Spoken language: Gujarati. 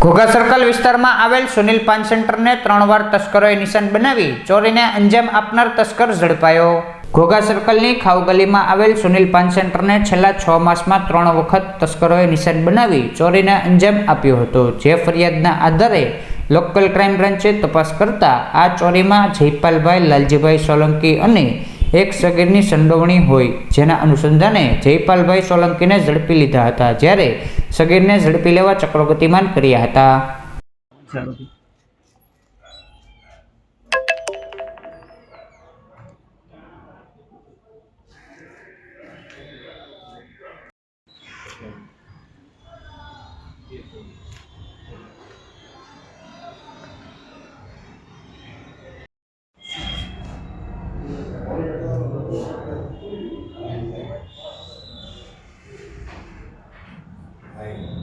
ઘોઘા સર્કલ વિસ્તારમાં આવેલ સુનિલ પાન સેન્ટરને ત્રણ વાર તસ્કરોએ નિશાન બનાવી, ચોરીને અંજામ આપનાર તસ્કર ઝડપાયો. ઘોઘા સર્કલની ખાઉગલીમાં આવેલ સુનિલ પાન સેન્ટરને છેલ્લા છ માસમાં ત્રણ વખત તસ્કરોએ નિશાન બનાવી, ચોરીને અંજામ આપ્યો હતો, જે ફરિયાદના આધારે લોકલ ક્રાઇમ બ્રાન્ચે તપાસ કરતા આ ચોરીમાં જયપાલભાઈ, લાલજીભાઈ સોલંકી અને એક સગીરની સંડોવણી હોય. જેના અનુસંધાને જયપાલભાઈ સોલંકીને ઝડપી લીધા હતા, જ્યારે સગીરને ઝડપી લેવા ચક્રો ગતિમાન કર્યા હતા. não.